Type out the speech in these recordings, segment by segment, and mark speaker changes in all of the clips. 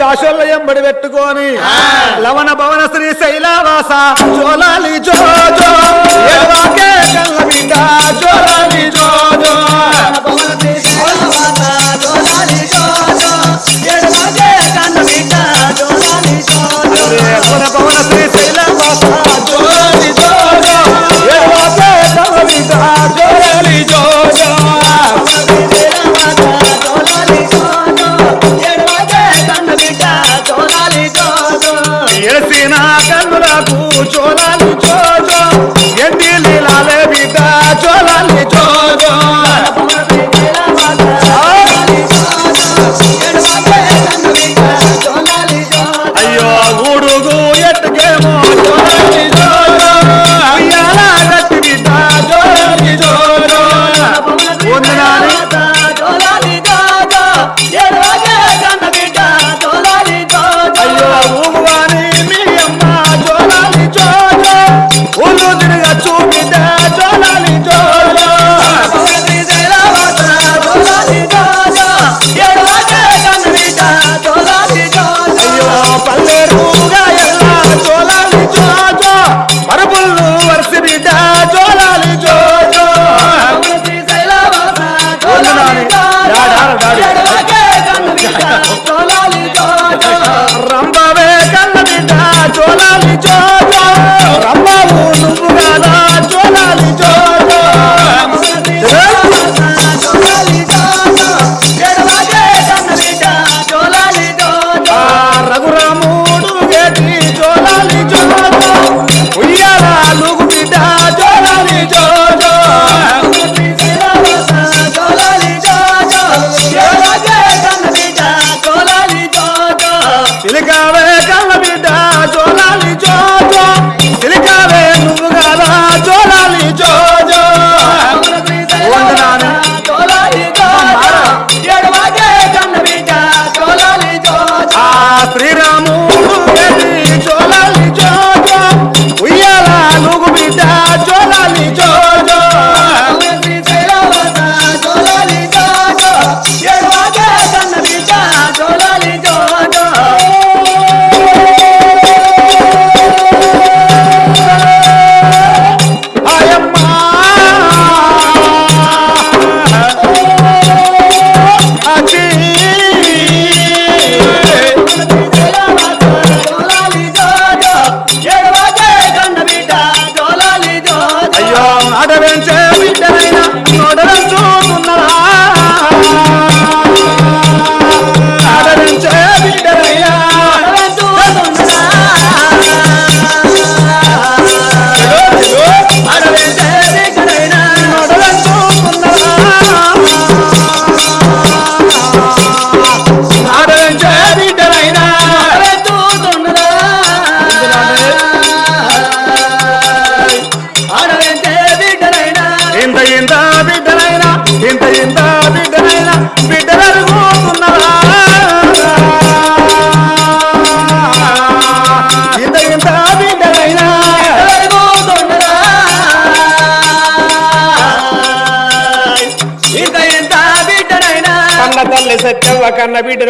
Speaker 1: దాసోళ్ళ ఎంబడి పెట్టుకొని లవణ భవన శ్రీ శైలవాస. జోలాలి జో జో. జోలాలి జో జో. chora.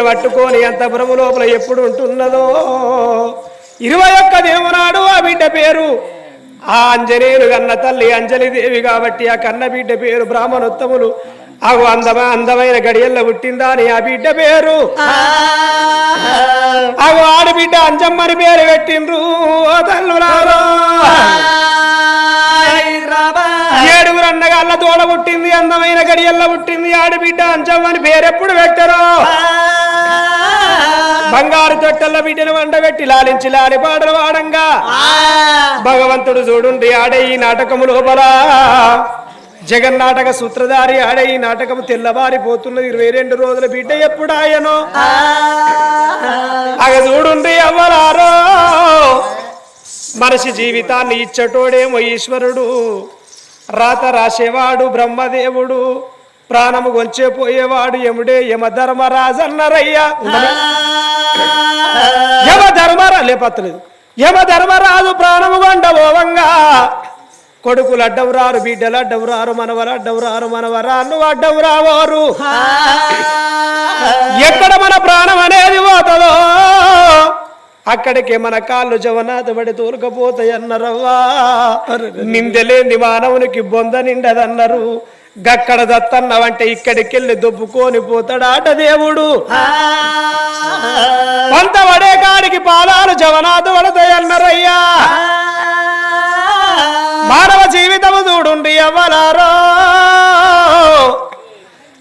Speaker 1: పట్టుకొని ఎంత భ్రము లోపల ఎప్పుడు ఉంటున్నదో? ఇరవై ఒక్క దేవునాడు ఆ బిడ్డ పేరు. ఆ అంజనేయులు కన్న తల్లి అంజలిదేవి కాబట్టి ఆ కన్న బిడ్డ పేరు బ్రాహ్మణోత్తములు. అవు అందమ అందమైన గడియల్లో పుట్టిందా అని ఆ బిడ్డ పేరు. అవు ఆడబిడ్డ అంజమ్మని పేరు పెట్టిండ్రు. ఓ తల్లులారో. అన్నగాళ్ళ తోడ పుట్టింది అందమైన గడియల్లో పుట్టింది ఆడబిడ్డ అంజమ్మని పేరెప్పుడు పెట్టరు బంగారు తొట్టెల్ల బిడ్డను వండబెట్టి లాలించి లాలి పాటలు వాడంగా భగవంతుడు చూడుండి ఆడే ఈ నాటకము లోపల. జగన్నాటక సూత్రధారి ఆడే ఈ నాటకము తెల్లవారిపోతున్నది ఇరవై రెండు రోజుల బిడ్డ ఎప్పుడు ఆయనో? అగ చూడుండి అవ్వరారో మనిషి జీవితాన్ని ఇచ్చటోడేమో ఈశ్వరుడు. రాత రాసేవాడు బ్రహ్మదేవుడు. ప్రాణము గొంచే పోయేవాడు ఎముడే యమ ధర్మరాజన్నరయ్యా యమ ధర్మరా లేపత్తలేదు. యమ ధర్మరాజు ప్రాణము గొండబోవంగా. కొడుకులు అడ్డవు రారు బిడ్డలు అడ్డవు రారు మనవరు అడ్డవు రారు మనవరాళ్ళు అడ్డవు రావారు ఎక్కడ మన ప్రాణం అనేది పోతుందో?
Speaker 2: అక్కడికి మన కాళ్ళు జవనాథ పడి తోలుకపోతాయి అన్నారవ్వా నిందలేని మానవునికి బొంద నిండదన్నారు. గక్కడ దత్తన్నవంటే ఇక్కడికెళ్ళి దొబ్బుకొని పోతాడాట దేవుడు. పంత పడే కాడికి పాలాలు జవనాథ పడతాయి అన్నారయ్యా మానవ జీవితము చూడుండి అవ్వలారో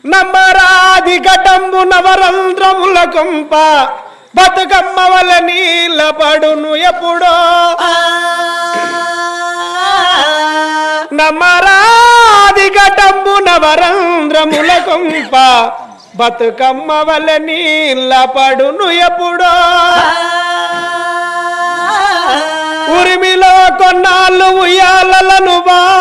Speaker 2: నమ్మరాది ఘటంబు నవరంధ్రముల కొంప. బతుకమ్మ వల్ల నీళ్ళ పడును ఎప్పుడో. నమ్మరాది ఘటంబు నవరంధ్రముల కొంప. బతుకమ్మ వల్ల నీళ్ళ పడును ఎప్పుడో. ఉరిమిలో కొన్నాళ్ళు ఉయ్యాలను బాసి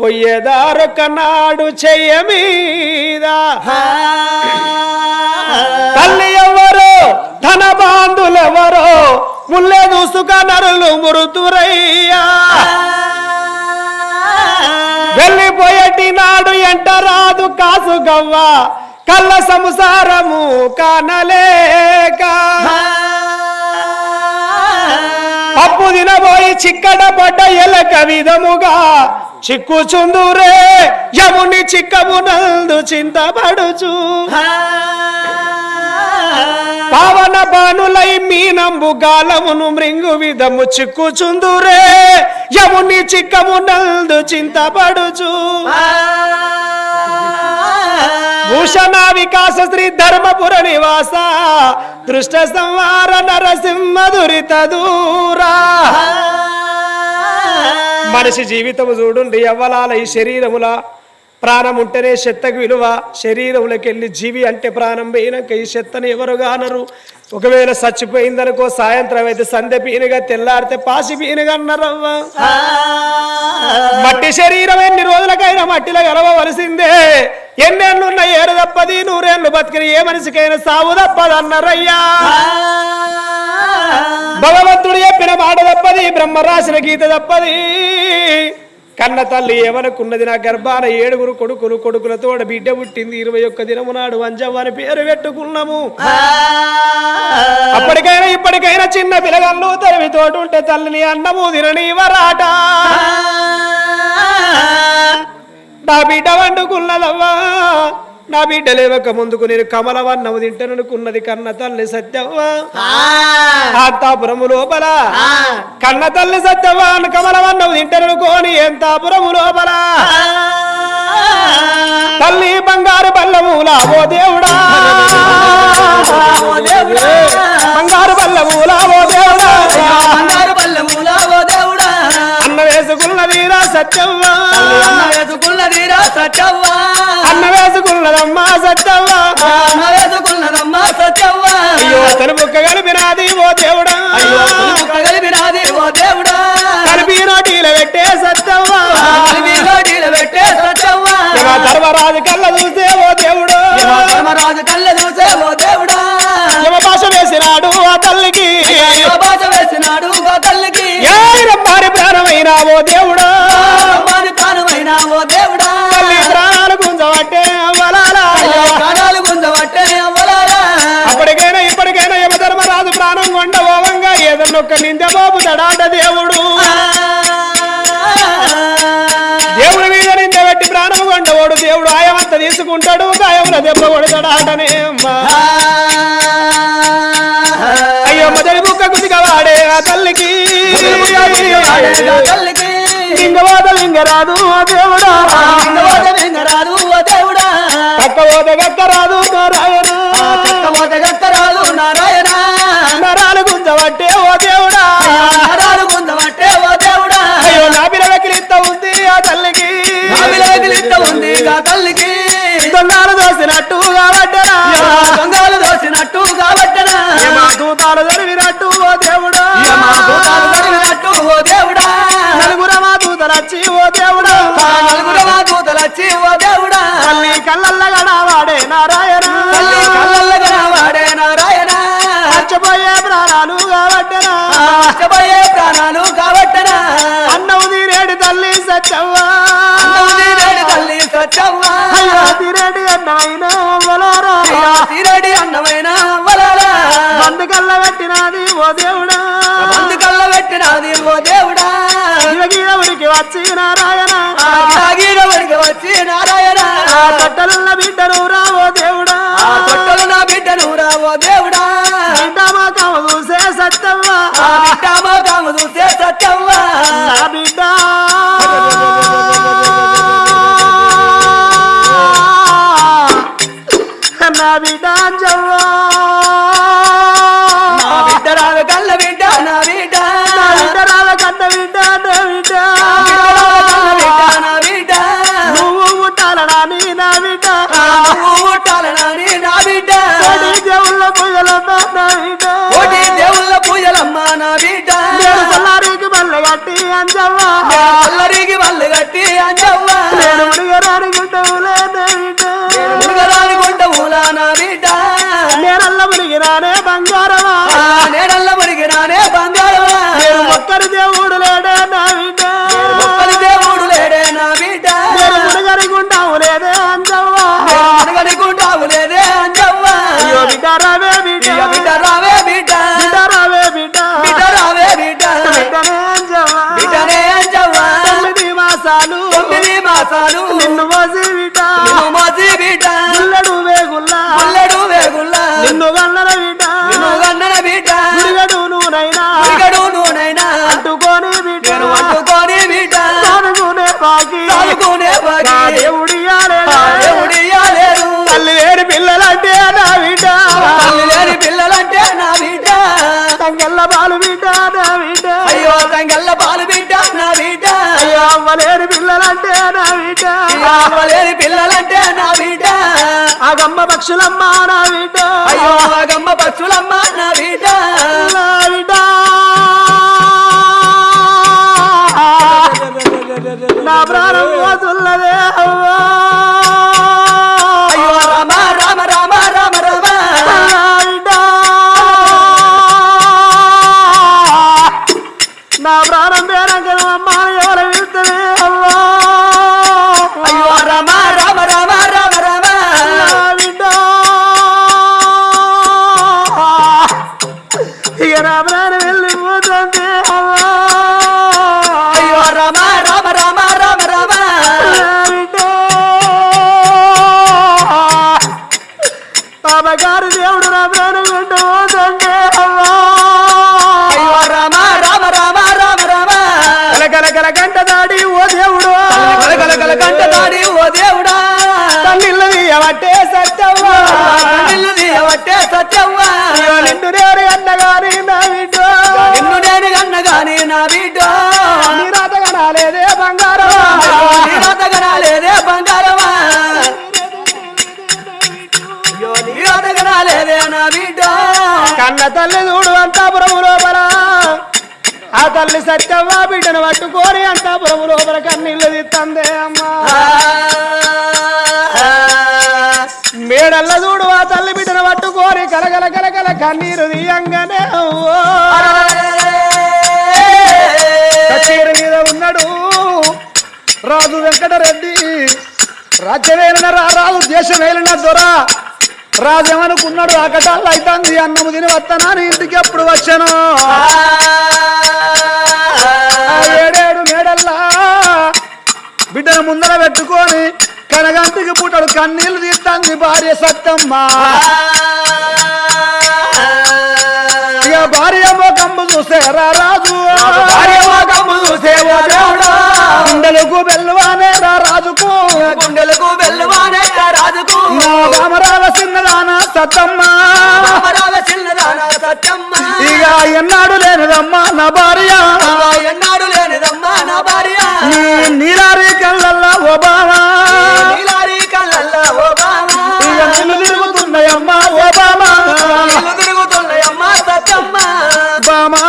Speaker 2: పొయ్యేదారు కన్నాడు చెయ్య మీద. తల్లి ఎవరో? ధన బాంధులెవరో ముల్లే దూసుక నరులు మురుతురయ్యా. వెళ్ళిపోయేటి నాడు ఎంట రాదు కాసు గవ్వ. కళ్ళ సంసారము కానలేక. పప్పు తినబోయి చిక్కడ పడ్డ ఎలక విధముగా. చిక్కుచుందురే యముని చిక్కమునందు చింతపడుచు. పావన బానులై మీనంబు గాలమును మృంగు విధము చిక్కుచుందురే. యముని చిక్కమునందు చింతపడుచు. భూషణ వికాస శ్రీ ధర్మపుర నివాస. దృష్ట సంహార నరసింహ దురిత దూరా. మనిషి జీవితము చూడుండి ఎవ్వలాల ఈ శరీరముల ప్రాణం ఉంటేనే చెత్తకు విలువ. శరీరములకెళ్ళి జీవి అంటే ప్రాణం పోయినాక ఈ చెత్తను ఎవరు ఒకవేళ చచ్చిపోయిందనుకో సాయంత్రం అయితే సంధ్య పీనుగా తెల్లారితే పాసి పీనుగా అన్నారవ్వ. మట్టి శరీరం ఎన్ని రోజులకైనా మట్టిలో గలవవలసిందే ఎన్నెన్నున్న ఏడు తప్పది నూరేళ్ళు బతికిన ఏ మనిషికైనా సావు తప్పదు అన్నారయ్యా. భగవంతుడు చెప్పిన మాట తప్పది బ్రహ్మ రాసిన గీత తప్పది. కన్న తల్లి ఏమనుకున్నది? నా గర్భాన ఏడుగురు కొడుకులు కొడుకులతోడ బిడ్డ పుట్టింది. ఇరవై ఒక్క దినము నాడు వంజవ్వ అని పేరు పెట్టుకున్నాము. అప్పటికైనా ఇప్పటికైనా చిన్న పిల్లగాళ్ళు తరివి తోటి ఉంటే తల్లిని అన్నము తినని వరాట నా బిడ్డ వండుకున్నదవ్వా నా బిడ్డ లేవక ముందుకు నేను కమలవన్నము తింటాననుకున్నది కన్న తల్లి సత్యవ్వ. అంతాపురము లోపల. కన్న తల్లి సత్యవ్వ కమలవన్నము తింటాననుకోని ఎంతాపురము లోపల. తల్లి బంగారు బల్లములా ఓ దేవుడా. బంగారు బల్లములా ఓ దేవుడా.
Speaker 3: బంగారు బల్లెములా ఓ
Speaker 2: అన్న వేసుకున్నదిరా సత్యవ్వ.
Speaker 3: అన్న వేసుకున్నదిరా సత్యవ్వ.
Speaker 2: అన్న వేసుకున్నదమ్మా సత్యవ్వ.
Speaker 3: అన్న వేసుకున్నదమ్మా సత్యవ్వ.
Speaker 2: అయ్యో తను ముక్క కలిపినాది ఓ దేవుడా.
Speaker 3: అయ్యో పులుపు కగలిపినాది ఓ దేవుడా.
Speaker 2: కలిపి నోటీల పెట్టే సత్యవ్వ.
Speaker 3: కలిపి నోటీలు పెట్టే సత్యవ్వ.
Speaker 2: ధర్మరాజు కళ్ళ చూస్తే ఓ దేవుడు.
Speaker 3: ధర్మరాజు కళ్ళ చూసే ఓ దేవుడా.
Speaker 2: భాష వేసినాడు ఆ తల్లికి.
Speaker 3: భాష వేసినాడు
Speaker 2: ఏ రమ్మారి ఓ దేవుడు?
Speaker 3: ప్రాణమైన ఓ దేవుడా?
Speaker 2: తల్లి ప్రాణాలు గుంజబట్టే అవ్వలాలా
Speaker 3: ప్రాణాలు గుంజబట్టే అవ్వలారా?
Speaker 2: అప్పటికైనా ఇప్పటికైనా యమ ధర్మరాజు ప్రాణం కొండ ఓవంగా ఏదన్నొక్క నింద మోపుతాడాట దేవుడు. దేవుడి మీద నింద పెట్టి ప్రాణం కొండవాడు దేవుడు ఆయమంత తీసుకుంటాడు గాయముల దెబ్బ కొడతాడాటనే అమ్మా. వాడే ఆ తల్లికి లింగవాద లింగరాదు ఆ దేవుడా.
Speaker 3: వెంగరాదు ఓ దేవుడా.
Speaker 2: పోత గక్కరాదు నారాయణ.
Speaker 3: కక్కమోట గక్కరాలు నారాయణ.
Speaker 2: నరాలు గుంజబట్టే ఓ దేవుడా.
Speaker 3: నరాలు గుంజబట్టే ఓ దేవుడా.
Speaker 2: అయ్యో నా పిల్లకిలిత్త ఉంది ఆ తల్లికి.
Speaker 3: నావిలేగిలిత్త ఉంది ఆ తల్లికి.
Speaker 2: మా దూతాలు జరిగినట్టు ఓ దేవుడా.
Speaker 3: మా జరిగినట్టు ఓ దేవుడా.
Speaker 2: నలుగురు మా దూతలు వచ్చి ఓ దేవుడా.
Speaker 3: నలుగురు మా దూతలు వచ్చి ఓ దేవుడా.
Speaker 2: తల్లి కళ్ళల్లగా వాడే నారాయణ.
Speaker 3: తల్లి కళ్ళల్లగా వాడే నారాయణ.
Speaker 2: చచ్చిపోయే ప్రాణాలు కాబట్టనా
Speaker 3: నష్టపోయే ప్రాణాలు కాబట్టనా
Speaker 2: అన్నవు తీరేడు తల్లి
Speaker 3: సత్యవ్వ.
Speaker 2: అయ్యో తీరేడు అన్నమైన అవ్వలారా
Speaker 3: తీరేడి అన్నమైన అవ్వలారా
Speaker 2: పట్టినది ఓ దేవుడా.
Speaker 3: మందు కళ్ళ పెట్టినది ఓ దేవుడా.
Speaker 2: శివగీరవుడికి వచ్చి నారాయణ
Speaker 3: ఆ గిరాగిర వడికి వచ్చి నారాయణ
Speaker 2: తొట్టలున్న బిడ్డను రా ఓ దేవుడా.
Speaker 3: ఆ తొట్టలు నా బిడ్డను రా ఓ దేవుడా.
Speaker 2: బిడ్డ మాకము చూసే సత్తవ్వ
Speaker 3: ఆ బిడ్డ మోకాము చూసే
Speaker 2: నా బిడ్డ. కట్టి అంజవ్వా
Speaker 3: అల్లరికి వాళ్ళు కట్టి అంజవ్వ
Speaker 2: నేను ముడిగరాని గుంటవులే నా బిడ్డ
Speaker 3: మునగరాని కొండ ఊలా నా బిడ్డ
Speaker 2: నేనల్ల మునిగిరానే బంగారమా.
Speaker 3: ఆ నేనల్ల మునిగినానే బంగారమా.
Speaker 2: నేను ఒక్కరి దేవుడు లేడే నా బిడ్డ
Speaker 3: ఒక్కరి దేవుడు లేడే నా బిడ్డ
Speaker 2: నేను మునిగరి గుంటావు లేదే అంజవ్వా
Speaker 3: మునగనుకుంటావు లేదే అంజవ్వ
Speaker 2: అయ్యో బిడ్డ మాసాలు నిన్ను మోసి బిడ్డ.
Speaker 3: నిన్ను మోసి బిడ్డ.
Speaker 2: గుల్లడు వేగుల్లా.
Speaker 3: ముల్లడు వేగుల్లా.
Speaker 2: నిన్ను గల్లన బిడ్డ.
Speaker 3: నిన్ను గన్నన బిడ్డ.
Speaker 2: గుడిగడు నువ్వునైనా
Speaker 3: ఇగడు నూనైనా
Speaker 2: అంటుకొని బిడ్డ.
Speaker 3: నేను పట్టుకొని బిడ్డ.
Speaker 2: సానుకునే బాకి.
Speaker 3: సాగుకునే
Speaker 2: నా
Speaker 3: బాకి
Speaker 2: దేవుడియాలేడా?
Speaker 3: దేవుడియాలేరు
Speaker 2: తల్లి వేడి పిల్లలంటే నా బిడ్డ.
Speaker 3: తల్లి లేని పిల్లలంటే నా బిడ్డ.
Speaker 2: తంగెల్ల బాలు బిడ్డ నా బిడ్డ.
Speaker 3: అయ్యో తంగెల్ల పాలు
Speaker 2: అవ్వలేని పిల్లలంటే నా బిడ్డ
Speaker 3: అయ్యో లేని పిల్లలంటే నా బిడ్డ
Speaker 2: ఆగమ్మ పక్షులమ్మ నా బిడ్డ
Speaker 3: అయ్యో గమ్మ పచ్చులమ్మ నా బిడ్డ
Speaker 2: కంట దాడి ఓ దేవుడా. తల్లిళ్ళు తీయబట్టే సత్యవ్వా.
Speaker 3: నిన్ను తీయవట్టే సత్యవ్వ.
Speaker 2: నిన్ను నేరు అన్నగాని నా బిడ్డ.
Speaker 3: నిన్ను నేను కన్నగాని నా బిడ్డ.
Speaker 2: నీ రాతగా రాలేదే
Speaker 3: నీ బంగారమా. నీ నా బిడ్డ.
Speaker 2: కన్న తల్లి చూడు అంతాపురము లోపల ఆ తల్లి సత్యవ్వ బిడ్డను పట్టుకొని అంతాపురము లోపల కన్నీళ్ళు తిత్తందే అమ్మా. మేడల్ల చూడు ఆ తల్లి బిడ్డను పట్టుకొని కలగల కలగల కన్నీరు తీయంగానే కచేరి మీద ఉన్నాడు రాజు వెంకటరెడ్డి. రాజ్యమేలిన రా రాజు దేశమేలిన దొర. రాజమనుకున్నాడు అకటాలు అవుతుంది అన్నము తిని వస్తానా ఇంటికి ఎప్పుడు వచ్చాను? ఏడేడు మేడల్లా. బిడ్డను ముందర పెట్టుకొని కనగంటికి పుట్టడు కన్నీళ్ళు తీస్తుంది భార్య సత్తమ్మ. ఇక భార్య మొకంబు చూసే రాజు
Speaker 3: భార్య మోకము చూసే.
Speaker 2: గుండెలకు బెల్లువానే రా రాజుకు
Speaker 3: గుండెలకు వెళ్ళువానే రాజుకు
Speaker 2: నా రామరాల చిన్నదాన సత్తమ్మ.
Speaker 3: రామరాల చిన్నదాన సత్యమ్మ
Speaker 2: ఇక ఎన్నాడు లేనిదమ్మా నా భార్య. నీలారి కళ్ళల్లా ఓబామా
Speaker 3: నీలారి కళ్ళల్లా ఓ బామా
Speaker 2: ఇక నిన్ను తిరుగుతున్నాయమ్మా ఓబామా
Speaker 3: కళ్ళు తిరుగుతున్నాయమ్మా సత్యమ్మ
Speaker 2: బామా.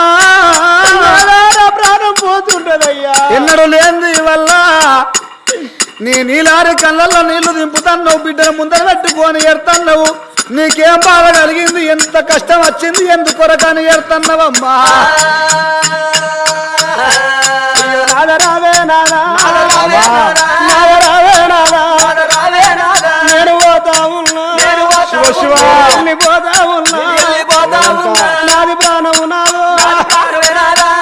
Speaker 2: ప్రాణం పోతుంటదయ్యా ఎన్నడు లేని వల్ల నీ నీలారి కళ్ళల్లో నీళ్ళు దింపుతున్నావు బిడ్డను ముందర పెట్టుకొని ఎడతన్నావు నీకేం బాధ కలిగింది? ఎంత కష్టం వచ్చింది? ఎందుకొరకని ఎడతన్నావమ్మా నాదా
Speaker 3: నాదరావే నాదా.
Speaker 2: నేను పోతా ఉన్నా శివ శివ పోతా
Speaker 3: ఉన్నా
Speaker 2: నాది ప్రాణము
Speaker 3: నాదో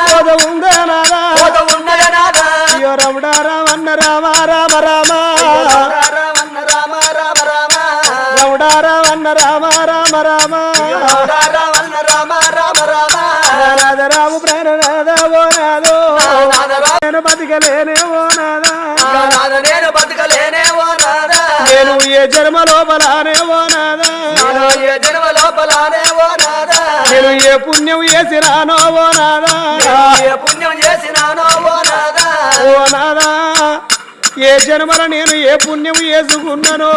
Speaker 3: పోత ఉందే
Speaker 2: నాదా అయ్యో రమడా
Speaker 3: రామన్న రామ రామ రామ
Speaker 2: రమడా రామన్న రామ రాధ ఓ రాధో నేను బతికలేనే ఓ నాదా
Speaker 3: నాద నేను బతకలేనే ఓ నాదా
Speaker 2: నేను ఏ జన్మ లోపలానే ఓ నాదా
Speaker 3: నేను ఏ జన్మ లోపలానే ఓ నాదా
Speaker 2: నేను ఏ పుణ్యం చేసినానో ఓ నాదా
Speaker 3: ఏ పుణ్యం చేసినానో ఓ నాదా
Speaker 2: ఓ నాదా ఏ జన్మల నేను ఏ పుణ్యం చేసుకున్నానో?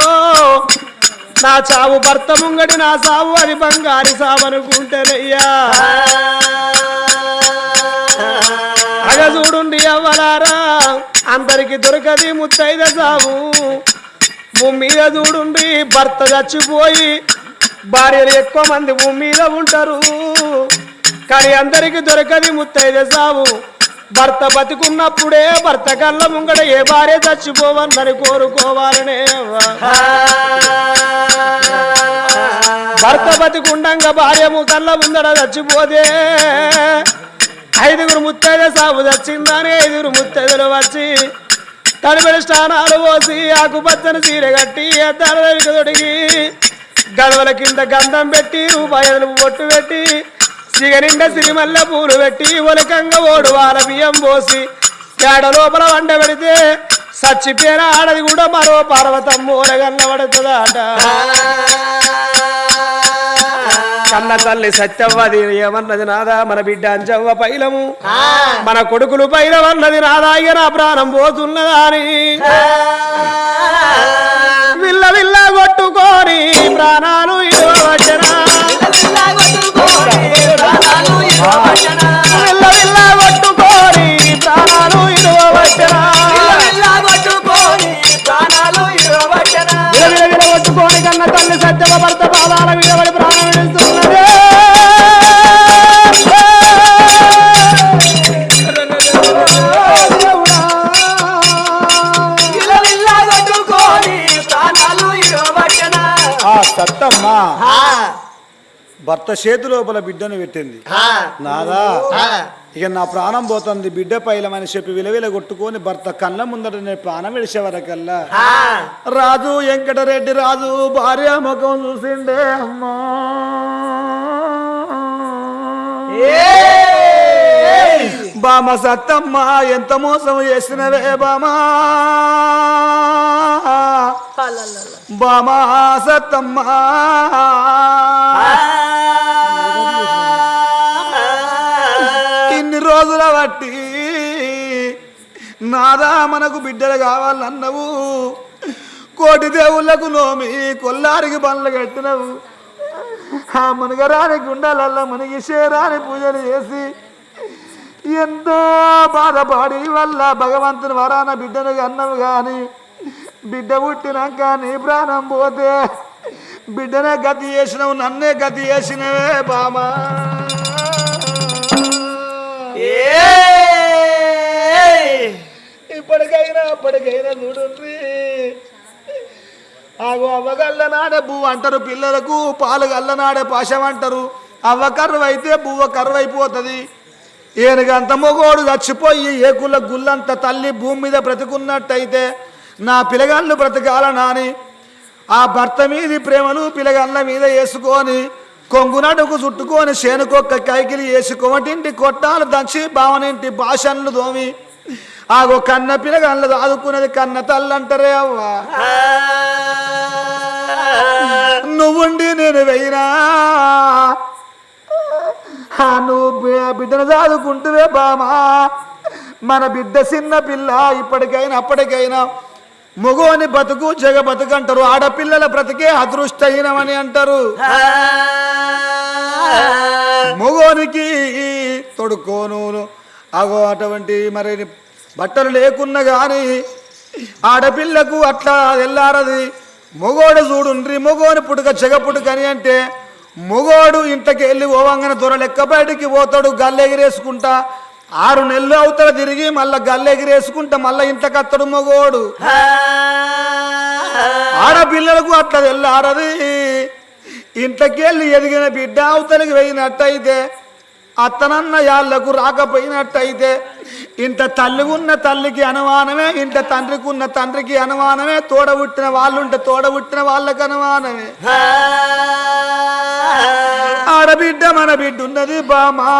Speaker 2: నా చావు భర్త ముంగటి నా సావు అది బంగారి సావు అనుకుంటారయ్యా అవ్వలారా అందరికి దొరకది ముత్తైద సావు. భూమి మీద చూడుండి భర్త చచ్చిపోయి భార్యలు ఎక్కువ మంది భూమి మీద ఉంటారు. కానీ అందరికి దొరకది ముత్తైద సావు. భర్త బతికున్నప్పుడే భర్త కళ్ళ ముంగడ ఏ భార్య చచ్చిపోవన్నని కోరుకోవాలనే భర్త బతికుండంగా భార్యము కళ్ళ ముందడ చచ్చిపోతే ఐదుగురు ముత్తైద సాగు తెచ్చిందని ఐదుగురు ముత్తైదలు వచ్చి తడిబడి స్నానాలు పోసి ఆకుపచ్చని చీర కట్టి అద్దాల తొడిగి గడవల కింద గంధం పెట్టి రూపాయలు బొట్టు పెట్టి సిగనిండ సిరిమల్ల పూలు పెట్టి ఒలకంగా ఓడు వాళ్ళ బియ్యం పోసి ఏడ లోపల వండ పెడితే సచ్చిపోయిన ఆడది కూడా మరో పర్వతం ఊరగల్ల పడుతుందట కన్న తల్లి సత్యవ్వది ఏమన్నది నాదా? మన బిడ్డ అంజవ్వ పైలము. మన కొడుకులు పైలమన్నది నాదా? ఇక నా ప్రాణం పోతున్నదా అని విల్ల విల్ల కొట్టుకోని ప్రాణాలు ఇవ్వవచ్చనా? విల్ల విల్ల కొట్టుకోని ప్రాణాలు ఇవ్వవచ్చనా? విల విల విల కొట్టుకోని కన్న తల్లి సత్యవ భర్త పాదాల విడవడి ప్రాణం
Speaker 1: భర్త చేతి లోపల బిడ్డను పెట్టింది. నాదా ఇక నా ప్రాణం పోతుంది బిడ్డ పైలమని చెప్పి విలవిల కొట్టుకొని భర్త కళ్ళ ముందట నేను ప్రాణం విడిచే వరకల్లా. రాజు వెంకటరెడ్డి రాజు భార్య ముఖం చూసిండే అమ్మా. బామ సత్తమ్మ ఎంత మోసం చేసినవే బామా. బామా సత్తమ్మ. రోజుల బట్టి నాదా మనకు బిడ్డలు కావాలన్నవు. కోటి దేవుళ్ళకు నోమి కొల్లారికి పనులు కట్టినవు. ఆ మునగరాని గుండెలల్ల మునిగిశేరాని పూజలు చేసి ఎంతో బాధపడి వల్ల భగవంతుని వరాన బిడ్డను అన్నవు కానీ బిడ్డ పుట్టినాక నీ ప్రాణం పోతే బిడ్డనే గతి చేసినవు నన్నే గతి చేసినవే బామా. ఇప్పటికైనా అప్పటికైనా చూడండి. ఆగో అవ్వగల్లనాడే బువ్వ అంటారు పిల్లలకు పాలు గల్లనాడే పాశం అంటారు. అవ్వ అయితే బువ్వ కర్ర అయిపోతుంది ఏనుగంత మొగోడు చచ్చిపోయి ఏకుల గుల్లంత తల్లి భూమి మీద బ్రతుకున్నట్టయితే నా పిలగాళ్ళు బ్రతకాలనాని ఆ భర్త మీది ప్రేమలు పిలగాళ్ళ మీద వేసుకొని కొంగునడుకు చుట్టుకొని శేనుకొక్క కైకిలి వేసి కొమటింటి కొట్టాలు దంచి భావనింటి భాషన్లు దోమి. ఆగో కన్న పిలగళ్ళు ఆదుకునేది కన్న తల్లంటారే అవ్వా. నువ్వుండి నేను వెయ్యినా. నువ్వు బిడ్డను చదువుకుంటువే బామా. మన బిడ్డ చిన్న పిల్ల ఇప్పటికైనా అప్పటికైనా మగోని బతుకు జగ బతుకు అంటారు. ఆడపిల్లల బ్రతికే అదృష్టహీనమని అంటారు. మగోనికి తొడుక్కోను అగో అటువంటి మరి బట్టలు లేకున్నా కానీ ఆడపిల్లకు అట్లా వెళ్ళారది మొగోడు చూడుండ్రి మొగోని పుట్టుక చెగ పుట్టుకని అంటే మొగోడు ఇంతకి వెళ్ళి ఓవంగన దొర లెక్క బయటికి పోతాడు గల్లెగిరేసుకుంటా. ఆరు నెలలు అవుతాడు తిరిగి మళ్ళా గల్లెగిరేసుకుంటా మళ్ళా ఇంతకత్తడు మొగోడు. ఆడపిల్లలకు అట్లా వెళ్ళారది ఇంట్లోకెళ్ళి ఎదిగిన బిడ్డ అవతలికి పోయినట్టయితే అత్తనన్న యాళ్ళకు రాకపోయినట్టయితే ఇంత తల్లి ఉన్న తల్లికి అనుమానమే ఇంత తండ్రికి ఉన్న తండ్రికి అనుమానమే తోడబుట్టిన వాళ్ళుంటే తోడబుట్టిన వాళ్ళకి అనుమానమే. బిడ్డ మన బిడ్డ ఉన్నది బామా.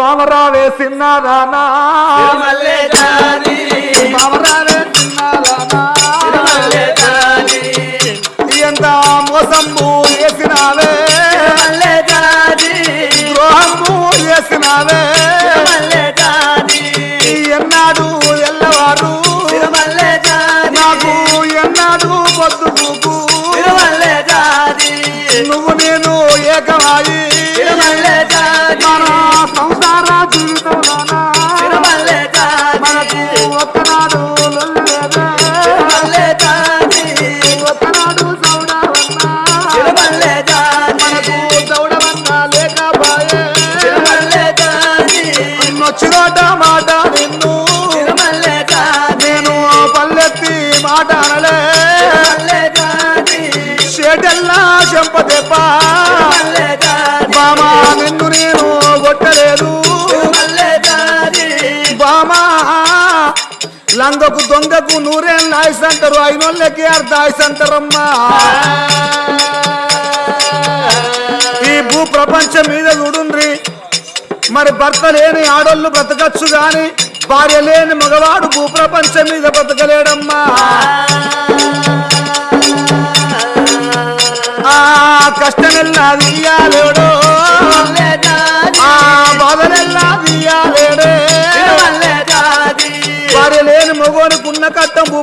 Speaker 3: బావరా వేసిన్నారానా
Speaker 1: ఎంత మోసము వేసినావే
Speaker 3: ద్రోహము వేసినావే
Speaker 1: ఎన్నాడు ఎల్లవారు నాకు ఎన్నాడు
Speaker 3: పొద్దు
Speaker 1: నువ్వు నేను ఏకమాయి లంగకు దొంగకు నూరేళ్ళు ఆయుస్ అంటారు. అయినోళ్ళకి అర్ధ ఆయుస్ అంటారమ్మా. ఈ భూ ప్రపంచం మీద చూడుండ్రి. మరి భర్త లేని ఆడోళ్ళు బ్రతకచ్చు గాని భార్య లేని మగవాడు భూ ప్రపంచం మీద బ్రతకలేడమ్మా. ఆ కష్టమెల్లా తీయాలేడో బాధలెల్లా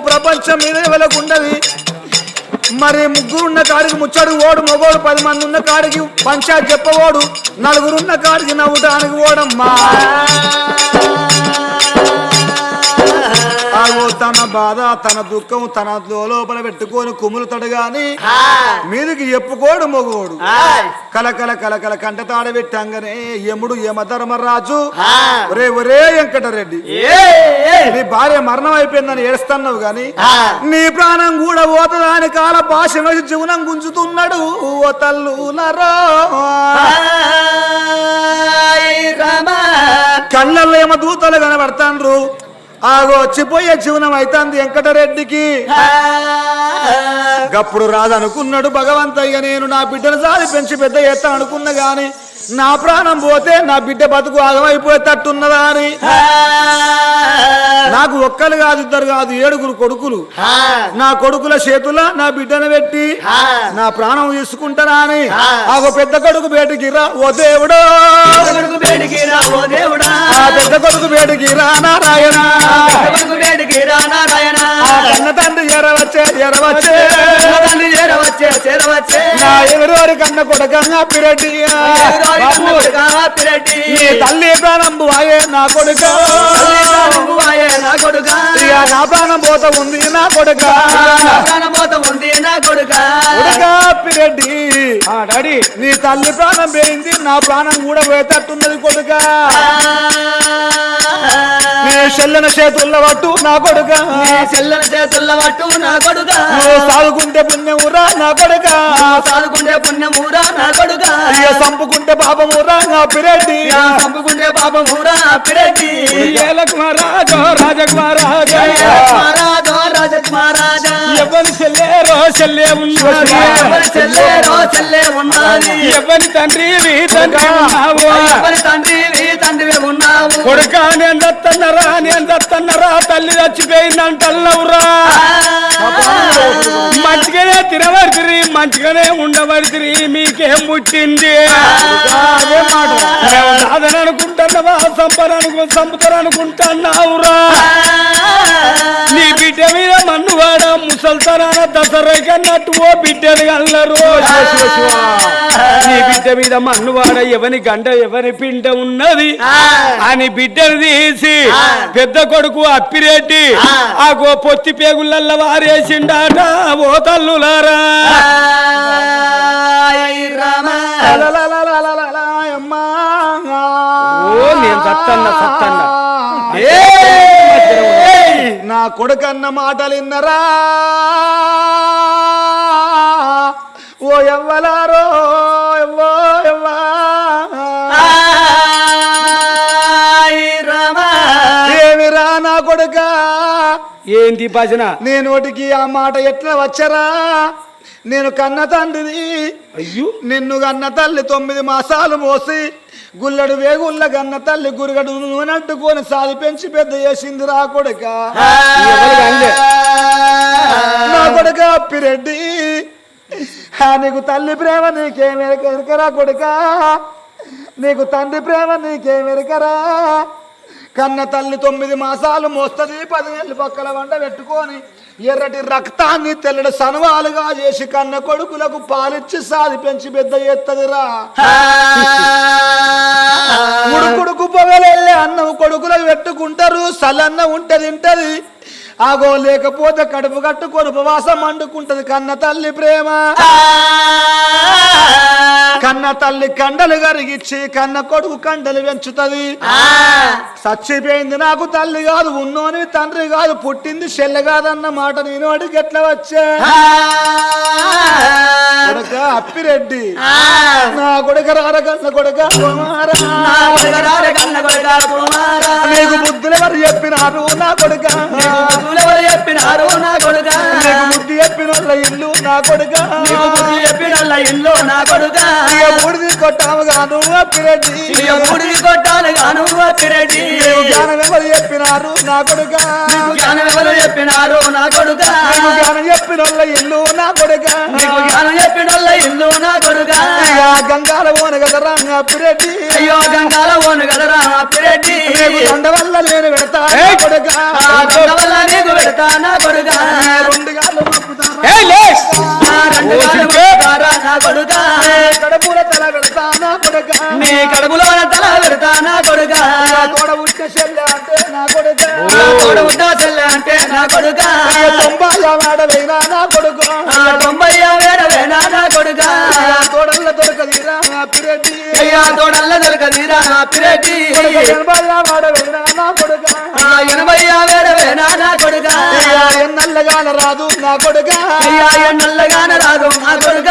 Speaker 1: ప్రపంచం మీద వెలకుండది మరి ముగ్గురున్న కాడికి ముచ్చడు ఓడు మగోడు పది మంది ఉన్న కాడికి పంచాయత్ చెప్పవోడు నలుగురున్న కాడికి నవ్వటానికి ఓడమ్మా. ఆగో తన బాధ తన దుఃఖం తన లోపల పెట్టుకొని కుములుతాడు గాని మీదికి చెప్పుకోడు మగోడు. కలకల కలకల కంట తాడ పెట్టంగానే యముడు యమధర్మరాజు ఒరే ఒరే వెంకటరెడ్డి నీ భార్య మరణం అయిపోయిందని ఏడుస్తున్నావు గాని నీ ప్రాణం కూడా పోతుందా అని కాల భాష వేసి జీవనం గుంజుతున్నాడు ఓ తల్లులరో కళ్ళల్లో ఏమో దూతలు కనబడతాండ్రు. ఆగో వచ్చిపోయే జీవనం అయితాంది వెంకటరెడ్డికి. గప్పుడు రాదనుకున్నాడు భగవంతయ్య నేను నా బిడ్డను సాది పెంచి పెద్ద ఎత్తా అనుకున్నా గాని నా ప్రాణం పోతే నా బిడ్డ బతుకు ఆగమైపోయేటట్టున్నదా అని? నాకు ఒక్కరు కాదు ఇద్దరు కాదు ఏడుగురు కొడుకులు. నా కొడుకుల చేతుల నా బిడ్డను పెట్టి నా ప్రాణం తీసుకుంటారా అని? ఆగో పెద్ద కొడుకు బయటికి రా ఓ దేవుడో. పెద్ద కొడుకు బయటికి రా నారాయణ.
Speaker 3: నారాయణ.
Speaker 1: కన్న తండ్రి ఎరవచ్చే ఎరవచ్చే.
Speaker 3: చేరవచ్చే
Speaker 1: నా ఎవరెవరి కన్న కొడుకన్నా పిరటి.
Speaker 3: పిరటి.
Speaker 1: నీ తల్లి ప్రాణం ఆయే నా కొడుక.
Speaker 3: నా కొడుక.
Speaker 1: నా ప్రాణం పోత ఉంది నా కొడుక.
Speaker 3: ప్రాణమోత ఉంది నా కొడుక.
Speaker 4: డాడీ
Speaker 1: నీ తల్లి ప్రాణం పోయింది నా ప్రాణం కూడా పోయేటట్టున్నది కొడుక. చెల్లెన చేతుల్లో పట్టు నా కొడుక.
Speaker 3: చెల్లెల చేతుల్ల పట్టు నా కొడుక.
Speaker 1: సాగుకుంటే పుణ్యమురా నా కొడుక.
Speaker 3: సాదుకుంటే పుణ్యమూరా నా కొడుక.
Speaker 1: ఇక సంపుకుంటే పాపమురా నా పిరెడ్డి.
Speaker 3: చంపుకుంటే పాపమూరా పిరటి
Speaker 4: ఏలకు మహారాజో రాజకుమారాజో.
Speaker 3: మహారాజా రాజకుమారాజా.
Speaker 4: ఎవరి చెల్లేరో చెల్లే ఉన్నది?
Speaker 3: ఎవరి చెల్లె రో చెల్లె ఉన్నది?
Speaker 4: ఎవరి తండ్రి తండ్రి ఉన్నావు
Speaker 3: ఎవరి
Speaker 4: కొడుకా నేను చత్తన్నరా నేను దత్తన్నరా తల్లి చచ్చిపోయిందంటల్లవురా. మట్టికే తిరవ ఉండబడితిరి మంచిగానే ఉండబడితిరి మీకేం పుట్టింది? అదని అనుకుంటున్నావా? సంపద అనుకు సంపుతారు అనుకుంటున్నావురా? నీ బిడ్డ మీద మన్నువాడ ముసల్తనాల దసరై కన్నట్టు ఓ బిడ్డలు కన్నారు. నీ బిడ్డ మీద మన్నువాడ ఎవని గంట ఎవని పిండ ఉన్నది? అని బిడ్డలు తీసి పెద్ద కొడుకు అప్పిరెడ్డి ఆ. గో పొత్తి పేగులల్ల వారేసిండా ఓ తల్లులారా. నేను సత్తన్న, సత్తన్న.
Speaker 1: నా కొడుకన్న మాటలు విన్నరా ఓ ఎవ్వలారో ఎవ్వో ఎవ్వా? ఏమిరా నా కొడుక?
Speaker 4: ఏంది భజన?
Speaker 1: నీ నోటికి ఆ మాట ఎట్లా వచ్చరా? నేను కన్న తండ్రిని.
Speaker 2: అయ్యో.
Speaker 1: నిన్ను కన్న తల్లి తొమ్మిది మాసాలు మోసి గుల్లడు వేగుల్ల కన్న తల్లి గురుగడు నూనెట్టుకొని సాది పెంచి పెద్ద చేసింది రా కొడుక. నా కొడుక అప్పిరెడ్డి. నీకు తల్లి ప్రేమ నీకేమెరకెరకరా కొడుక? నీకు తండ్రి ప్రేమ నీకేమెరకరా కన్న తల్లి తొమ్మిది మాసాలు మోస్తుంది పదివేలు పక్కల వంట పెట్టుకొని ఎర్రటి రక్తాన్ని తెల్లడి సనవాలుగా చేసి కన్న కొడుకులకు పాలిచ్చి సాది పెంచి పెద్ద ఎత్తదిరా. ఉడుకుడుకు పొగలెళ్ళే అన్నం కొడుకులకు పెట్టుకుంటారు సలన్న ఉంటే తింటది ఆగో లేకపోతే కడుపు కట్టుకొని ఉపవాసం వండుకుంటది కన్న తల్లి ప్రేమ. కన్న తల్లి కండలు కరిగిచ్చి కన్న కొడుకు కండలు పెంచుతది. చచ్చిపోయింది నాకు తల్లి కాదు ఉన్నోని తండ్రి కాదు పుట్టింది చెల్లె కాదన్న మాట నేను అడిగి ఎట్లా వచ్చా? కొడుక అప్పిరెడ్డి. నా కొడుక రార కన్న కొడుక నీకు బుద్ధులు ఎవరు చెప్పినారు నా కొడుక?
Speaker 3: చెప్పినారు నా కొడుక?
Speaker 1: నీకు బుద్ధి చెప్పిన ఇల్లు నా కొడుక?
Speaker 3: నీకు బుద్ధి చెప్పినల్ల ఇల్లు నా కొడుక?
Speaker 1: బూడిది కొట్టాము గాను
Speaker 3: ఇక బూడిది కొట్టాను గాను
Speaker 1: నీకు జ్ఞానం ఎవరు చెప్పినారు? నా కొడుక.
Speaker 3: జ్ఞానం ఎవరు చెప్పినారు? నా కొడుక.
Speaker 1: జ్ఞానం చెప్పిన ఇల్లు నా కొడుక.
Speaker 3: జ్ఞానం చెప్పినల్ల ఇల్లు నా కొడుక.
Speaker 1: గంగాల పోను కదరా అప్పిరెడ్డి
Speaker 3: అయ్యో గంగాల ఓను కదరా అప్పిరెడ్డి
Speaker 1: నీకు దండ వల్ల నేను పెడతా నా కొడుక.
Speaker 3: ఆ గంగ వల్ల నీకు పెడతా నా కొడుక.
Speaker 1: రెండు కడుపుల తల పెడతా నా కొడుక?
Speaker 3: నీ కడుపులో తల పెడతా నా కొడుక
Speaker 1: తోడ ఉట్ట చెల్లె అంటే నా కొడుక?
Speaker 3: తోడు ఉంటా చెల్లె అంటే నా కొడుక?
Speaker 1: తొంభై వాడవైనా నా కొడుకు?
Speaker 3: తొంభై వేడవేనా నా కొడుక?
Speaker 1: తోడల్ల దొరకదిరా అప్పిరెడ్డి
Speaker 3: అయ్యా తోడల్ల దొరకదిరా పిరెడ్డి.
Speaker 1: ఎనభై వాడవైనా నా కొడుక?
Speaker 3: ఆ ఎనభై వేడవేనా నా కొడుక.
Speaker 1: ఎన్నల్లగాన రాదు నా కొడుక.
Speaker 3: అయ్యా నల్లగాన రాదు నా కొడుక.